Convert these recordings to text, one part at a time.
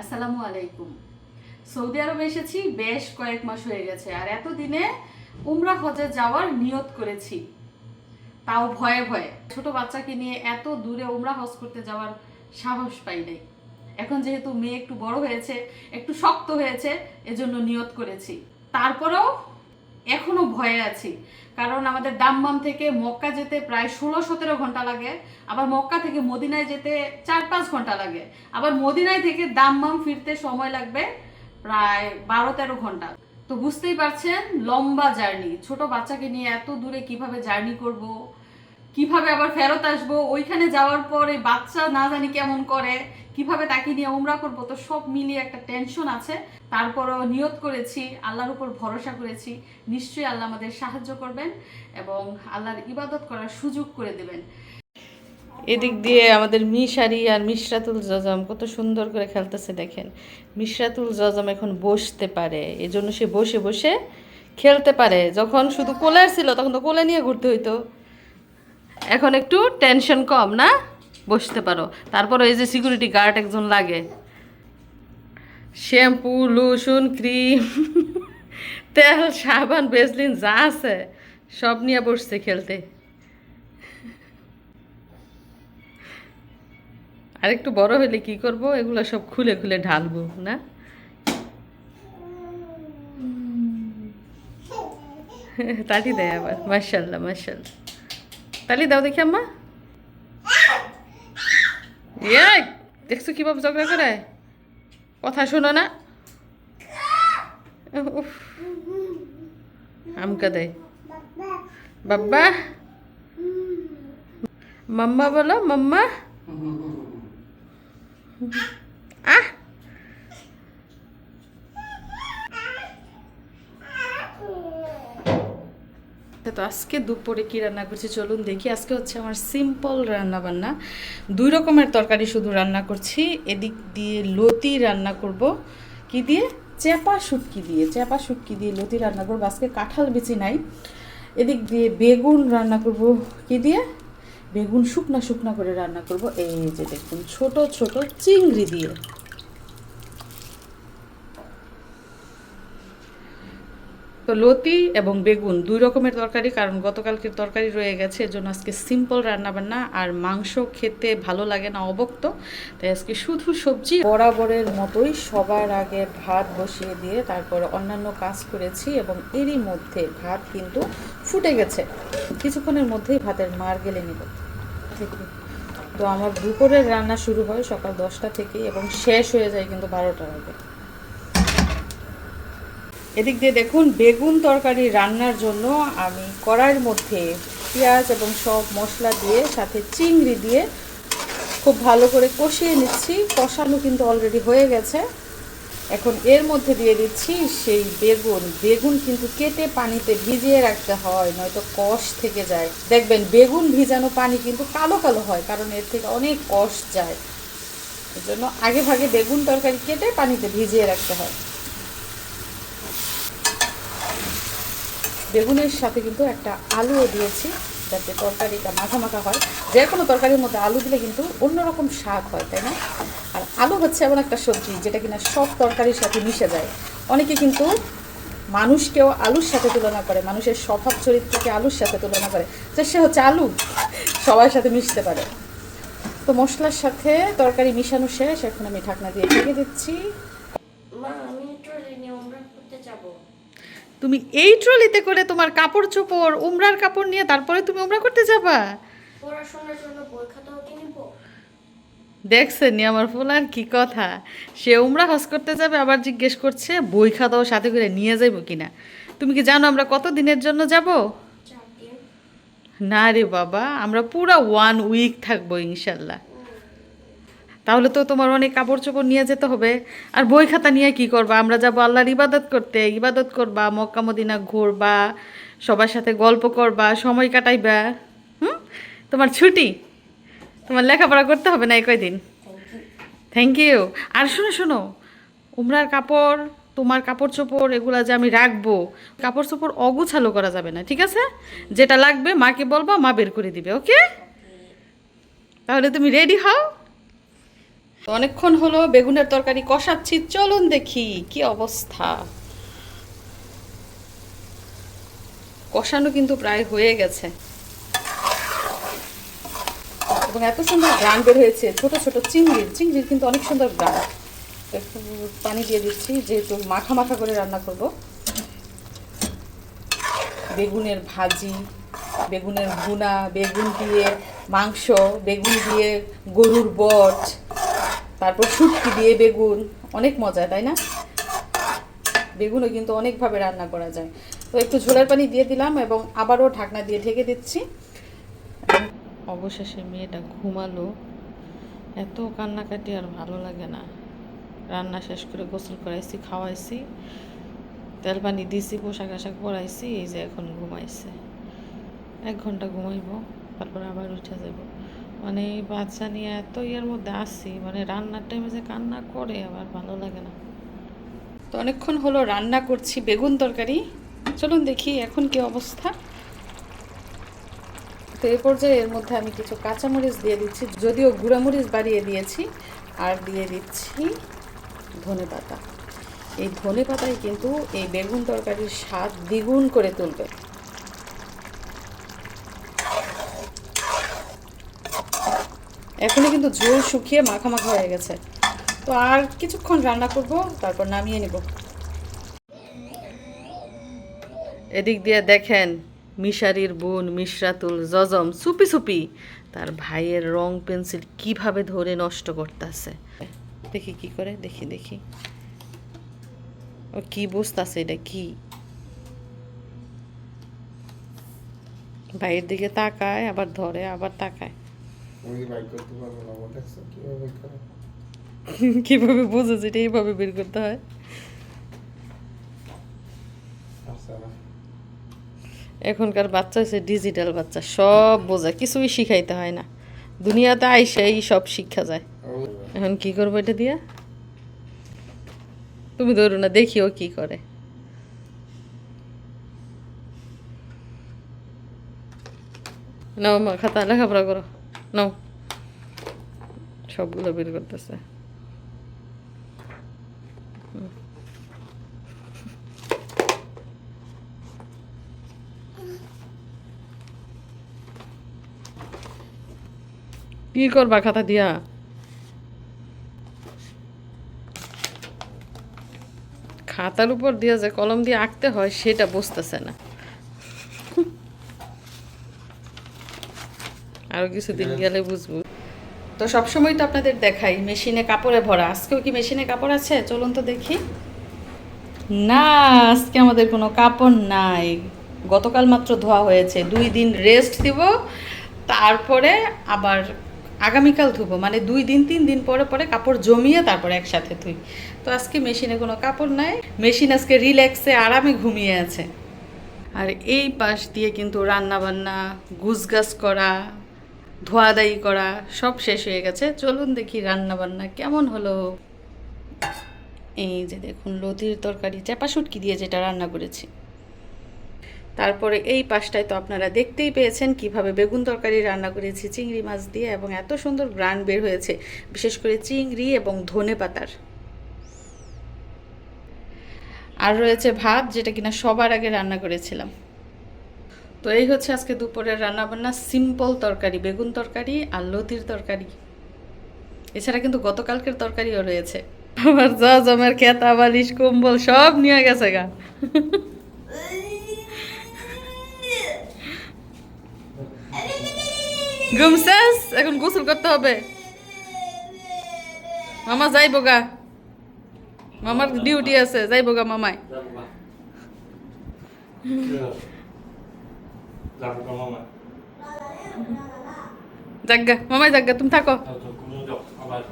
আসসালামু আলাইকুম। সৌদি আরবে এসেছি, বেশ কয়েক মাস হয়ে গেছে, আর এতদিনে উমরা হজে যাওয়ার নিয়ত করেছি। তাও ভয়ে ভয়ে। ছোট বাচ্চাকে নিয়ে এত দূরে উমরা হজ করতে যাওয়ার সাহস পাই নাই। এখন যেহেতু মেয়ে একটু বড় হয়েছে, একটু শক্ত হয়েছে, এজন্য নিয়ত করেছি। তারপরেও এখনও ভয়ে আছি। কারণ আমাদের দাম্মাম থেকে মক্কা যেতে প্রায় ষোলো, সতেরো ঘণ্টা লাগে, আবার মক্কা থেকে মদিনায় যেতে চার, পাঁচ ঘণ্টা লাগে। আবার মদিনায় থেকে দাম্মাম ফিরতে সময় লাগবে প্রায় বারো, তেরো ঘণ্টা। তো বুঝতেই পারছেন, লম্বা জার্নি। ছোট বাচ্চাকে নিয়ে এত দূরে কীভাবে জার্নি করব, কীভাবে আবার ফেরত আসব, ওইখানে যাওয়ার পরে বাচ্চা না জানি কেমন করে কীভাবে তাকে নিয়ে উমরা করব, তো সব মিলিয়ে একটা টেনশন আছে। তারপরও নিয়ত করেছি, আল্লাহর উপর ভরসা করেছি, নিশ্চয়ই আল্লাহ আমাদের সাহায্য করবেন এবং আল্লাহর ইবাদত করার সুযোগ করে দেবেন। এদিক দিয়ে আমাদের মিশারি আর মিশরাতুল জজম কত সুন্দর করে খেলতেছে দেখেন। মিশরাতুল জজম এখন বসতে পারে, এজন্য সে বসে বসে খেলতে পারে। যখন শুধু কোলার ছিল, তখন তো কোলে নিয়ে ঘুরতে হইতো। এখন একটু টেনশন কম, না? বসতে পারো। তারপর এই যে সিকিউরিটি গার্ড একজন লাগে। শ্যাম্পু লোশন ক্রিম তেল, সাবান বেসলিন যা আছে, সব নিয়ে বসছে খেলতে। আর একটু বড় হলে কি করব? এগুলো সব খুলে খুলে ঢালবো, না? তালি দেয় আবার। মার্শাল্লাহ মার্শাল্লাহ তালি দাও দেখি আম্মা। এই দেখছ বাবু ঝগড়া করে? কথা শোনো না। উফ। দেয় বাব্বা। মাম্মা বলো মাম্মা। তো আজকে দুপুরে কি রান্না করছি চলুন দেখি। আজকে হচ্ছে আমার সিম্পল রান্না বান্না দুই রকমের তরকারি শুধু রান্না করছি। এদিক দিয়ে লতি রান্না করব। কি দিয়ে? চেপা শুটকি দিয়ে। চেপা শুটকি দিয়ে লতি রান্না করব। আজকে কাঁঠাল বেচি নাই। এদিক দিয়ে বেগুন রান্না করব। কি দিয়ে? বেগুন শুকনা শুকনা করে রান্না করব। এই যে দেখুন, ছোট ছোট চিংড়ি দিয়ে। তো লতি এবং বেগুন দুই রকমের তরকারি, কারণ গতকালকের তরকারি রয়ে গেছে, এজন্য আজকে সিম্পল রান্না বান্না আর মাংস খেতে ভালো লাগে না অবক্ত, তাই আজকে শুধু সবজি। বরাবরের মতোই সবার আগে ভাত বসিয়ে দিয়ে তারপরে অন্যান্য কাজ করেছি এবং এরই মধ্যে ভাত কিন্তু ফুটে গেছে। কিছুক্ষণের মধ্যেই ভাতের মার গেলে নিব তো আমার দুপুরের রান্না শুরু হয় সকাল দশটা থেকে এবং শেষ হয়ে যায় কিন্তু বারোটার আগে। এদিক দিয়ে দেখুন, বেগুন তরকারি রান্নার জন্য আমি কড়াইয়ের মধ্যে পেঁয়াজ এবং সব মশলা দিয়ে, সাথে চিংড়ি দিয়ে খুব ভালো করে কষিয়ে নিচ্ছি। কষানো কিন্তু অলরেডি হয়ে গেছে। এখন এর মধ্যে দিয়ে দিচ্ছি সেই বেগুন। বেগুন কিন্তু কেটে পানিতে ভিজিয়ে রাখতে হয়, নয়তো কষ থেকে যায়। দেখবেন, বেগুন ভিজানো পানি কিন্তু কালো কালো হয়, কারণ এর থেকে অনেক কষ যায়। এর জন্য আগে ভাগে বেগুন তরকারি কেটে পানিতে ভিজিয়ে রাখতে হয়। বেগুনের সাথে কিন্তু একটা আলুও দিয়েছি, যাতে তরকারিটা মাখা মাখা হয়। যে কোনো তরকারির মধ্যে আলু দিলে কিন্তু অন্যরকম স্বাদ হয়, তাই না? আর আলু হচ্ছে এমন একটা সবজি যেটা কিনা সব তরকারির সাথে মিশে যায়। অনেকে কিন্তু মানুষকেও আলুর সাথে তুলনা করে, মানুষের স্বভাব চরিত্রকে আলুর সাথে তুলনা করে। যে সে হচ্ছে আলু, সবার সাথে মিশতে পারে। তো মশলার সাথে তরকারি মিশানো শেষ, এখন আমি ঢাকনা দিয়ে ঢেকে দিচ্ছি। মা, আমি উমরা করতে যাব। তুমি এই ট্রলিতে করে তোমার কাপড় চোপড় উমরার কাপড় নিয়ে তারপরে তুমি উমরা করতে যাবা? পড়াশোনার জন্য বই খাতাও দেখছেন আমার ফুলার কি কথা। সে উমরা হজ করতে যাবে আবার জিজ্ঞেস করছে বই খাতাও সাথে করে নিয়ে যাইব কিনা। তুমি কি জানো আমরা কত দিনের জন্য যাব? না রে বাবা আমরা পুরো ওয়ান উইক থাকব ইনশাল্লাহ। তাহলে তো তোমার অনেক কাপড় চোপড় নিয়ে যেতে হবে। আর বই খাতা নিয়ে কি করবা? আমরা যাব আল্লাহর ইবাদত করতে। ইবাদত করবা, মক্কা, মদিনা ঘুরবা, সবার সাথে গল্প করবা, সময় কাটাইবা। হুম? তোমার ছুটি? তোমার লেখাপড়া করতে হবে না কয়দিন? থ্যাংক ইউ আর শোনো শোনো, উমরার কাপড়, তোমার কাপড় চোপড় এগুলা যে আমি রাখব কাপড় চোপড় অগুছালো করা যাবে না, ঠিক আছে? যেটা লাগবে মাকে বলবা, মা বের করে দিবে ওকে তাহলে তুমি রেডি হও? অনেকক্ষণ হলো বেগুনের তরকারি কষাচ্ছি, চলুন দেখি কি অবস্থা। কষানো কিন্তু প্রায় হয়ে গেছে। এবং এত সুন্দর গ্রান বের হয়েছে, ছোট ছোট চিংড়ির চিংড়ির কিন্তু অনেক সুন্দর গ্রান। একটু পানি দিয়ে দিচ্ছি, যেহেতু মাখা মাখা করে রান্না করব। বেগুনের ভাজি, বেগুনের ভুনা, বেগুন দিয়ে মাংস, বেগুন দিয়ে গরুর বট তারপর শুটকি দিয়ে বেগুন, অনেক মজা, তাই না? বেগুনও কিন্তু অনেকভাবে রান্না করা যায়। তো একটু ঝোলের পানি দিয়ে দিলাম এবং আবারও ঢাকনা দিয়ে ঢেকে দিচ্ছি। অবশেষে মেয়েটা ঘুমালো। এত কান্নাকাটি আর ভালো লাগে না। রান্না শেষ করে গোসল করাইছি, খাওয়াইছি, তেল পানি দিছি, পোশাক আশাক পরাইছি, এই যে এখন ঘুমাইছে। এক ঘণ্টা ঘুমাইবো, তারপর আবার উঠে যাব মানে এই বাচ্চা নিয়ে এত ইয়ের মধ্যে আসি মানে রান্নার টাইমে যে কান্না করে আবার ভালো লাগে না। তো অনেকক্ষণ হলো রান্না করছি বেগুন তরকারি। চলুন দেখি এখন কি অবস্থা। তো এই পর্যায়ে এর মধ্যে আমি কিছু কাঁচামরিচ দিয়ে দিচ্ছি, যদিও গুঁড়ামরিচ বাড়িয়ে দিয়েছি, আর দিয়ে দিচ্ছি ধনে পাতা। এই ধনে পাতায় কিন্তু এই বেগুন তরকারির স্বাদ দ্বিগুণ করে তুলবে। এখনই কিন্তু ঝোল শুকিয়ে মাখা মাখা হয়ে গেছে। তো আর কিছুক্ষণ রান্না করব, তারপর নামিয়ে নেব। এদিক দিয়ে দেখেন মিশারির বোন মিশরাতুল জজম সুপি সুপি, তার ভাইয়ের রং পেন্সিল কীভাবে ধরে নষ্ট করতেছে। দেখি কি করে, দেখি দেখি। ও কি বুঝতেছে এটা কি? ভাইয়ের দিকে তাকায়, আবার ধরে, আবার তাকায়। আমি বাইক করতে পারব না আমার দেখছ কীভাবে করে কীভাবে বুঝেছে এটা এইভাবে বের করতে হয়? এখনকার বাচ্চা হচ্ছে ডিজিটাল বাচ্চা সব বোঝা কিছুই শিখাইতে হয় না। দুনিয়াতে আইসেই সব শিক্ষা যায়। এখন কি করব এটা দিয়া? তুমি ধরো না দেখিও কি করে। নাও মা খাতা লেখাপড়া করো। নাও। সবগুলো বের করতেছে। কি করবা খাতা দিয়া? খাতার উপর দিয়ে যে কলম দিয়ে আঁকতে হয়, সেটা বুঝতেছে না। আরও কিছুদিন গেলে বুঝব। তো সবসময় তো আপনাদের দেখাই মেশিনে কাপড়ে ভরা। আজকেও কি মেশিনে কাপড় আছে? চলুন তো দেখি। না আজকে আমাদের কোনো কাপড় নাই। গতকাল মাত্র ধোয়া হয়েছে। দুই দিন রেস্ট দিব তারপরে আবার আগামীকাল ধুবো। মানে দুই দিন তিন দিন পরে পরে কাপড় জমিয়ে তারপরে একসাথে ধুই। তো আজকে মেশিনে কোনো কাপড় নাই। মেশিন আজকে রিল্যাক্সে আরামে ঘুমিয়ে আছে। আর এই পাশ দিয়ে কিন্তু রান্না বান্না গুছগাছ করা ধোয়াদাই করা সব শেষ হয়ে গেছে। চলুন দেখি রান্না বান্না কেমন হলো। এই যে দেখুন, লতির তরকারি চাপা শুটকি দিয়ে যেটা রান্না করেছি। তারপরে এই পাশটায় তো আপনারা দেখতেই পেয়েছেন কীভাবে বেগুন তরকারি রান্না করেছি, চিংড়ি মাছ দিয়ে এবং এত সুন্দর গ্রান বের হয়েছে, বিশেষ করে চিংড়ি এবং ধনে পাতার। আর রয়েছে ভাত, যেটা কিনা সবার আগে রান্না করেছিলাম। তো এই হচ্ছে আজকে দুপুরের রান্না বান্না সিম্পল তরকারি বেগুন তরকারি আর লতির তরকারি। এছাড়া কিন্তু গতকালকের তরকারিও রয়েছে। আমার যা জমের খেতা বালিশ কম্বল সব নিয়ে গেছে গা। ঘুমসাস এখন গোসল করতে হবে। মামা যাইব গা। মামার ডিউটি আছে যাইব গা মামায়। জাগা মামাই জাগা তুমি থাকো তো কোনো যাও আবার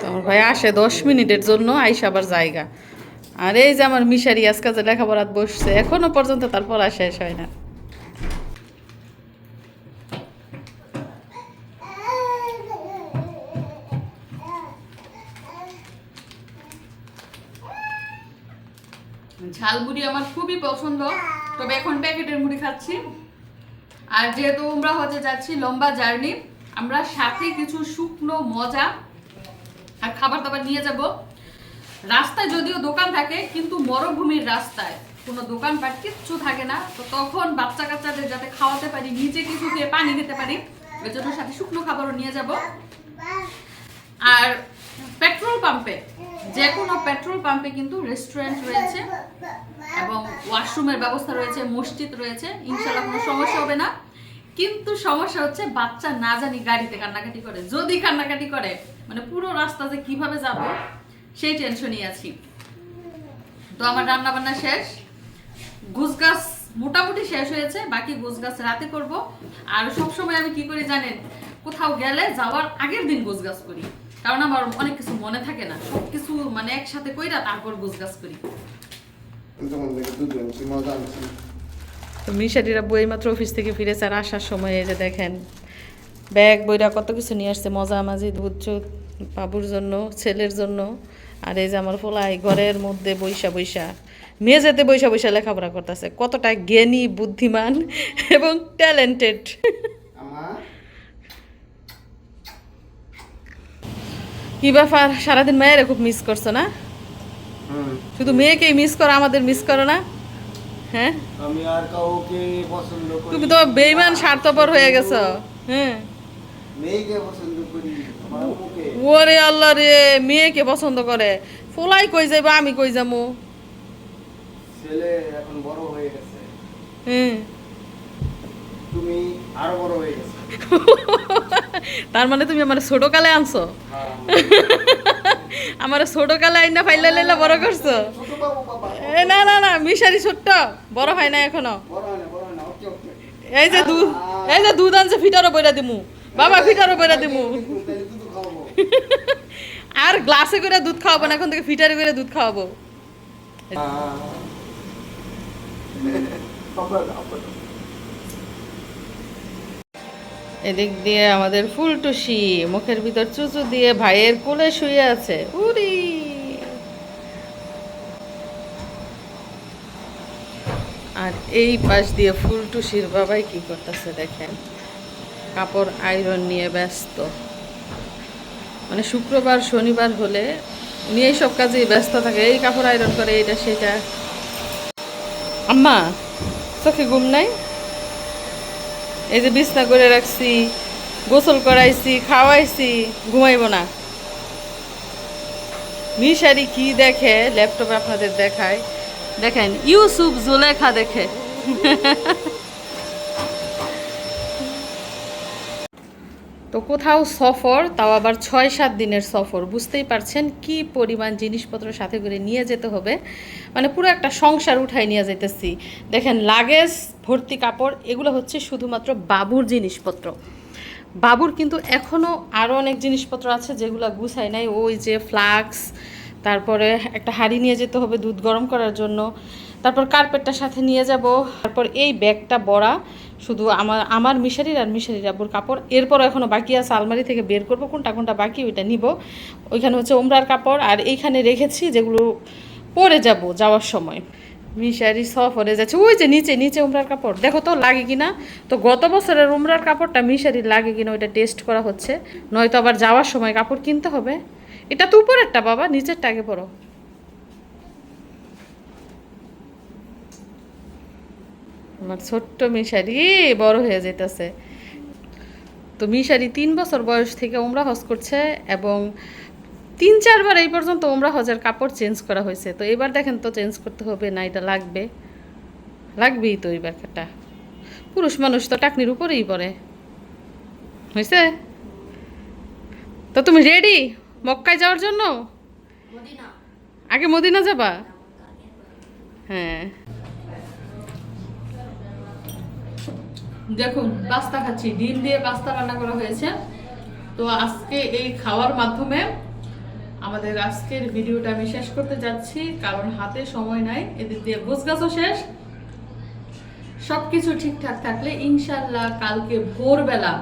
তো আমার ভাই আসে দশ মিনিটের জন্য আইসা আবার জায়গা। আর এই যে আমার মিশারি আজকে যে লেখাপড়াত বসছে এখনও পর্যন্ত তার পড়া শেষ হয় না। আমার খুবই পছন্দ। তবে এখন প্যাকেটের মুড়ি খাচ্ছি। আর যেহেতু আমরা হচ্ছে যাচ্ছি, লম্বা জার্নি, আমরা সাথে কিছু শুকনো মজা আর খাবার দাবার নিয়ে যাব। রাস্তায় যদিও দোকান থাকে, কিন্তু মরুভূমির রাস্তায় কোনো দোকানপাট কিচ্ছু থাকে না। তো তখন বাচ্চা কাচ্চাদের যাতে খাওয়াতে পারি, নিজে কিছু খেয়ে পানি খেতে পারি ওই জন্য সাথে শুকনো খাবারও নিয়ে যাব। আর পেট্রোল পাম্পে যে কোনো পেট্রোল পাম্পে কিন্তু রেস্টুরেন্ট রয়েছে এবং ওয়াশরুমের ব্যবস্থা রয়েছে, মসজিদ রয়েছে ইনশাল্লাহ কোনো সমস্যা হবে না। কিন্তু সমস্যা হচ্ছে বাচ্চা না জানি গাড়িতে কান্নাকাটি করে। যদি কান্নাকাটি করে মানে পুরো রাস্তা যে কীভাবে যাব, সেই টেনশনই আছি। তো আমার রান্না বান্না শেষ। গুছগাছ মোটামুটি শেষ হয়েছে, বাকি গুছগাছ রাতে করব। আর সবসময় আমি কি করি জানেন, কোথাও গেলে যাওয়ার আগের দিন গুছগাছ করি। কারণ আমার অনেক কিছু মনে থাকে না। সব কিছু মানে একসাথে কইরা তারপর গুছগাছ করি। মজা তো মিশারিরা বই মাত্র অফিস থেকে ফিরেছে আর আসার সময় এই যে দেখেন ব্যাগ বইরা কত কিছু নিয়ে আসছে মজা মাঝি দুধ বাবুর জন্য ছেলের জন্য আর এই যে আমার ফোলাই ঘরের মধ্যে বৈশা বৈশা মেঝেতে বৈশা বৈশা লেখাপড়া করতেছে। কতটা জ্ঞানী বুদ্ধিমান এবং ট্যালেন্টেড কি ব্যাপার সারাদিন মেয়েরা খুব মিস করছ না? শুধু মেয়েকেই মিস করো আমাদের মিস করো না? হ্যাঁ? আমি আর কাউকে পছন্দ করি তুমি তো বেইমান স্বার্থপর হয়ে গেছো। হ্যাঁ। মেয়েকে পছন্দ করি ওরে আল্লাহ রে মেয়েকে পছন্দ করে। ফুলাই কই যাইবা আমি কই যাব ছেলে এখন বড় হয়ে গেছে। হুম তুমি আরও বড় হয়ে গেছে। তার মানে তুমি আমার ছোট কালে আনছো। আমার ছোট কালে আইনা ফাইলা লাইলা বড় করছ? না না না মিশারি ছোট্ট বড় হয় না এখনও। বড় হয় না বড় হয় না ওকে ওকে এই যে দুধ এই যে দুধ আনছে ফিটারও বইরা দিমু। বাবা ফিটারও বইরা দিমু। আর গ্লাসে করে দুধ খাওয়াবো না এখন থেকে ফিটারে করে দুধ খাওয়াবো বাবা বাবা এদিক দিয়ে আমাদের ফুলটুসি, মুখের ভিতর চুচু দিয়ে ভাইয়ের কোলে শুয়ে আছে। উরি। আর এই পাশ দিয়ে ফুলটুসির বাবাই কি করতেছে দেখেন? কাপড় আয়রন নিয়ে ব্যস্ত। মানে শুক্রবার, শনিবার হলে উনি এই সব কাজেই ব্যস্ত থাকে। এই কাপড় আয়রন করে এটা সেটা। আম্মা, চোখে ঘুম নাই? এই যে বিছনা করে রাখছি, গোসল করাইছি, খাওয়াইছি, ঘুমাইব না। মিশারি কি দেখে? ল্যাপটপে আপনাদের দেখায়। দেখেন, ইউসুফ জুলেখা দেখে। তো কোথাও সফর, তাও আবার ছয় সাত দিনের সফর। বুঝতেই পারছেন কি পরিমাণ জিনিসপত্র সাথে করে নিয়ে যেতে হবে। মানে পুরো একটা সংসার উঠাই নিয়ে যেতেছি দেখেন লাগেজ, ভর্তি কাপড়, এগুলো হচ্ছে শুধুমাত্র বাবুর জিনিসপত্র। বাবুর কিন্তু এখনও আরও অনেক জিনিসপত্র আছে যেগুলো গুছাই নাই। ওই যে ফ্লাক্স, তারপরে একটা হাঁড়ি নিয়ে যেতে হবে দুধ গরম করার জন্য। তারপর কার্পেটটা সাথে নিয়ে যাব। তারপর এই ব্যাগটা, বড়া শুধু আমার আমার মিশারির আর মিশারির আব্বুর কাপড়। এরপর এখনও বাকি আছে, আলমারি থেকে বের করব, কোনটা কোনটা বাকি ওইটা নিব। ওইখানে হচ্ছে ওমরার কাপড়, আর এইখানে রেখেছি যেগুলো পরে যাব যাওয়ার সময়। মিশারি সফরে যাচ্ছে। ওই যে নিচে নিচে উমরার কাপড়। দেখো তো, লাগে কিনা? তো গত বছরের উমরার কাপড়টা মিশারির লাগে কিনা ওইটা টেস্ট করা হচ্ছে। নয়তো আবার যাওয়ার সময় কাপড় কিনতে হবে। এটা তো উপরেরটা বাবা, নিচেরটা আগে পড়ো আমার ছোট্ট মিশারি বড় হয়ে যেতেছে তো মিশারি তিন বছর বয়স থেকে ওমরা হজ করছে এবং তিন চারবার এই পর্যন্ত ওমরা হজের কাপড় চেঞ্জ করা হয়েছে। তো এবার দেখেন তো চেঞ্জ করতে হবে না এটা লাগবে। লাগবেই তো এবার একটা পুরুষ মানুষ তো টাকনির উপরেই পড়ে। হয়েছে তো তুমি রেডি মক্কায় যাওয়ার জন্য? আগে মদিনা যাবা? হ্যাঁ। দেখুন, পাস্তা খাচ্ছি। ডিম দিয়ে পাস্তা রান্না করা হয়েছে। তো আজকে এই খাওয়ার মাধ্যমে আমাদের আজকের ভিডিওটা আমি শেষ করতে যাচ্ছি, কারণ হাতে সময় নাই, এদিক দিয়ে গোছগাছও শেষ। সব কিছু ঠিকঠাক থাকলে ইনশাল্লাহ কালকে ভোরবেলা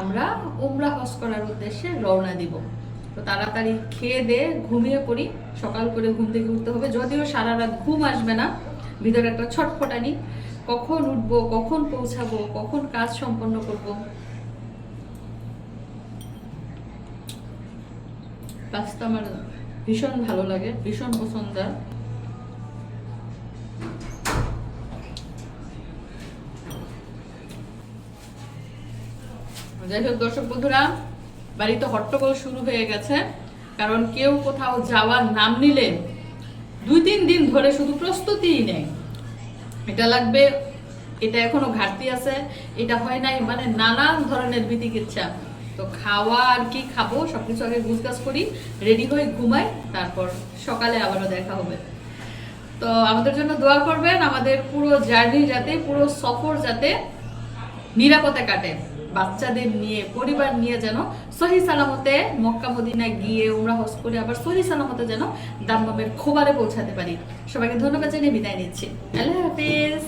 আমরা উমরা হজ করার উদ্দেশ্যে রওনা দিব। তো তাড়াতাড়ি খেয়ে দে, ঘুমিয়ে পড়ি। সকাল করে ঘুম থেকে উঠতে হবে, যদিও সারা রাত ঘুম আসবে না, ভিতরে একটা ছটফটানি। কখন উঠবো, কখন পৌঁছাবো, কখন কাজ সম্পন্ন করব? কাজটা আমার ভীষণ ভালো লাগে, ভীষণ পছন্দ। যাই হোক দর্শক বন্ধুরা, বাড়িতে হট্টগোল শুরু হয়ে গেছে, কারণ কেউ কোথাও যাওয়ার নাম নিলে দুই তিন দিন ধরে শুধু প্রস্তুতিই নেই। এটা লাগবে, এটা এখনও ঘাটতি আছে, এটা হয় নাই মানে নানান ধরনের বিধিকিচ্ছা তো খাওয়া আর কি খাব, সবকিছু আগে গুছগাছ করি রেডি হয়ে ঘুমাই, তারপর সকালে আবারও দেখা হবে। তো আমাদের জন্য দোয়া করবেন, আমাদের পুরো জার্নি যাতে, পুরো সফর যাতে নিরাপদে কাটে। বাচ্চাদের নিয়ে, পরিবার নিয়ে যেন সহি সালামতে মক্কা মদিনা গিয়ে উমরা হজ করে আবার সহি সালামতে যেন দাম্মামের খোবারে পৌঁছাতে পারি। সবাইকে ধন্যবাদ জানিয়ে বিদায় নিচ্ছি। আল্লাহ হাফিজ।